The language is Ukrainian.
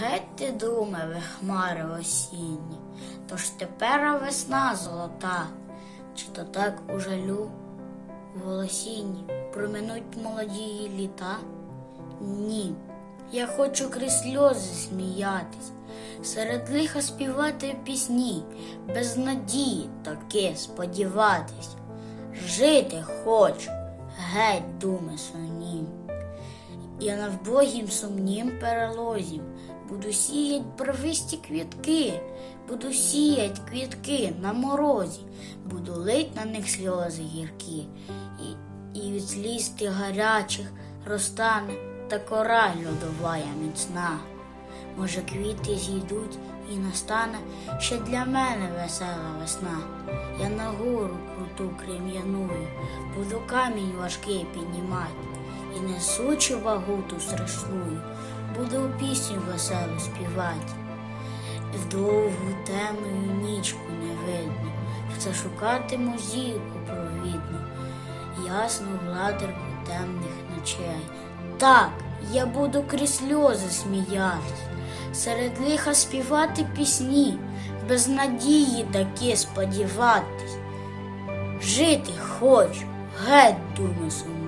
Геть ти думи, хмари осінні, тож тепер весна золота, чи то так у жалю волосінні проминуть молоді літа? Ні, я хочу крізь сльози сміятись, серед лиха співати пісні, без надії таки сподіватись. Жити хочу, геть думи сумні. Я на вбогім сумнім перелозім буду сіять барвисті квітки, буду сіять квітки на морозі, буду лить на них сльози гіркі, і, і від сліз тих гарячих розтане та кора льодовая міцна. Може, квіти зійдуть і настане ще для мене весела весна. Я на гору круту крем'яную, буду камінь важкий піднімати, і несучи вагу ту страшную, буду пісню веселу співати. І в довгу темну нічку невидну, все шукатиму зірку провідну, ясну гладерку темних ночей. Так, я буду крізь сльози сміятись, серед лиха співати пісні, без надії таки сподіватись. Жити хочу, геть сумні.